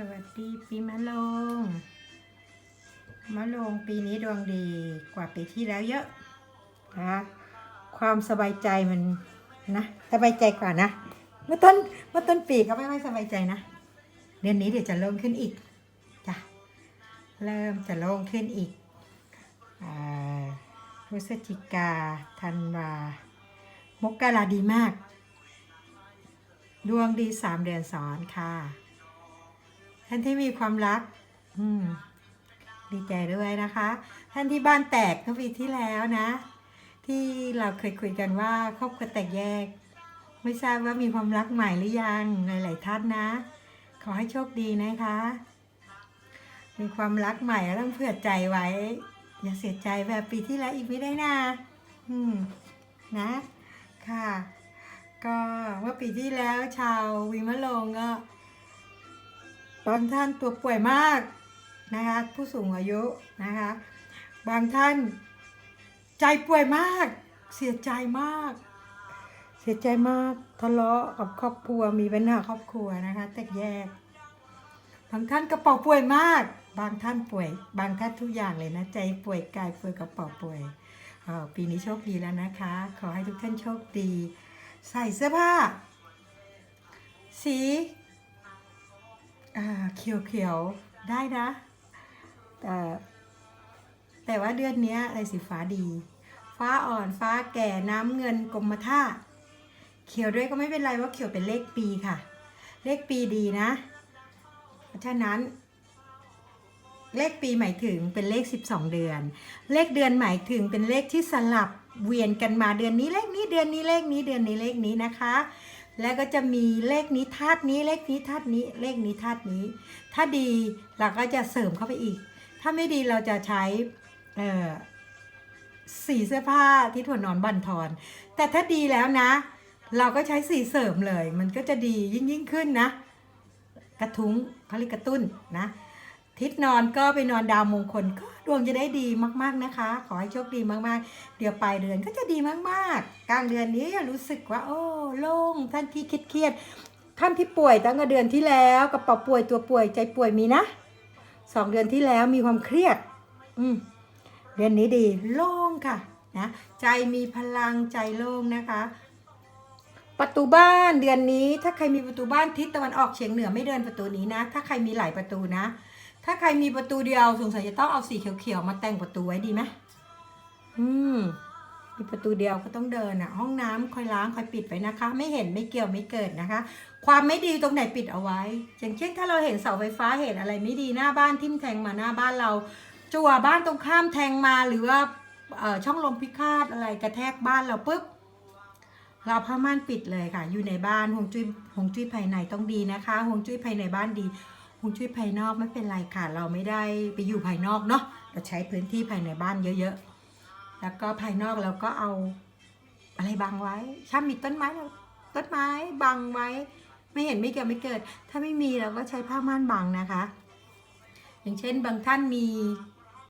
สวัสดีปีมะโรงมะโรงปีนี้ดวงดีกว่าปีที่แล้วเยอะนะความสบายใจมันนะสบายใจกว่านะ เมื่อต้นเมื่อต้นปีก็ไม่ไม่สบายใจนะ เดือนนี้เดี๋ยวจะโล่งขึ้นอีกจ้ะเริ่มจะโล่งขึ้นอีกอ่าพฤศจิกาธันวามกราดีมาก ดวงดีสามเดือนซ้อนค่ะ ท่านที่มีความรัก อืม ดีใจด้วยนะคะ ท่านที่บ้านแตกเมื่อปีที่แล้วนะ ที่เราเคยคุยกันว่าครอบครัวแตกแยก ไม่ทราบว่ามีความรักใหม่หรือยังหลายๆท่านนะ ขอให้โชคดีนะคะ มีความรักใหม่ต้องเผื่อใจไว้ อย่าเสียใจแบบปีที่แล้วอีกไม่ได้นะอืม นะ ค่ะ ก็เมื่อปีที่แล้วชาววิมะลงก็ บางท่านตัวป่วยมากนะคะผู้สูงอายุนะคะบางท่านใจป่วยมาก เสียใจมาก เสียใจมากทะเลาะกับครอบครัวมีปัญหาครอบครัวนะคะแตกแยก บางท่านกระเป๋าป่วยมาก บางท่านป่วย บางท่านทุกอย่างเลยนะ ใจป่วยกายป่วยกระเป๋าป่วยออปีนี้โชคดีแล้วนะคะ ขอให้ทุกท่านโชคดี ใส่เสื้อผ้า สี เขียวเขียวๆได้นะ แต่แต่ว่าเดือนนี้อะไรสีฟ้าดี ฟ้าอ่อนฟ้าแก่น้ำเงินกรมท่าเขียวด้วยก็ไม่เป็นไรว่าเขียวเป็นเลขปีค่ะ เลขปีดีนะ เพราะฉะนั้น เลขปีหมายถึงเป็นเลข 12 เดือน เลขเดือนหมายถึงเป็นเลขที่สลับเวียนกันมาเดือนนี้เลขนี้เดือนนี้เลขนี้เดือนนี้เลขนี้นะคะ แล้วก็จะมีเลขนี้ธาตุนี้เลขนี้ธาตุนี้เลขนี้ธาตุนี้ ถ้าดีเราก็จะเสริมเข้าไปอีก ถ้าไม่ดีเราจะใช้สีเสื้อผ้าที่ถั่วนอนบันทอน แต่ถ้าดีแล้วนะ เราก็ใช้สีเสริมเลย มันก็จะดียิ่งยิ่งขึ้นนะ กระทุ้งเขาเรียกกระตุ้นนะ ทิศนอนก็ไปนอนดาวมงคลก็ดวงจะได้ดีมากๆนะคะ ขอให้โชคดีมากๆ เดี๋ยวปลายเดือนก็จะดีมากๆ กลางเดือนนี้รู้สึกว่า โอ้โล่งท่านที่คิดเครียดท่านที่ป่วยตั้งแต่เดือนที่แล้วกระเป๋าป่วยตัวป่วยใจป่วยมีนะสองเดือนที่แล้วมีความเครียด อืมเดือนนี้ดีโล่งค่ะนะใจมีพลังใจโล่งนะคะ ประตูบ้านเดือนนี้ถ้าใครมีประตูบ้านทิศตะวันออกเฉียงเหนือไม่เดินประตูนี้นะ ถ้าใครมีหลายประตูนะ ถ้าใครมีประตูเดียวสงสัยจะต้องเอาสีเขียวๆมาแต่งประตูไว้ดีไหมอืม มีประตูเดียวก็ต้องเดินอะ ห้องน้ำคอยล้างคอยปิดไว้นะคะ ไม่เห็นไม่เกี่ยวไม่เกิดนะคะ ความไม่ดีตรงไหนปิดเอาไว้ อย่างเช่นถ้าเราเห็นเสาไฟฟ้าเห็นอะไรไม่ดีหน้าบ้านทิ่มแทงมาหน้าบ้านเรา จั่วบ้านตรงข้ามแทงมาหรือว่าช่องลมพิฆาตอะไรกระแทกบ้านเราปุ๊บเราผ้าม่านปิดเลยค่ะ อยู่ในบ้านฮวงจุ้ยฮวงจุ้ยภายในต้องดีนะคะฮวงจุ้ยภายในบ้านดี ฮวงจุ้ยภายนอกไม่เป็นไรค่ะ เราไม่ได้ไปอยู่ภายนอกเนาะเราใช้พื้นที่ภายในบ้านเยอะๆ แล้วก็ภายนอกเราก็เอาอะไรบังไว้ถ้ามีต้นไม้เราต้นไม้บังไว้ ไม่เห็นไม่เกิดไม่เกิด ถ้าไม่มีเราก็ใช้ผ้าม่านบังนะคะ อย่างเช่นบางท่านมี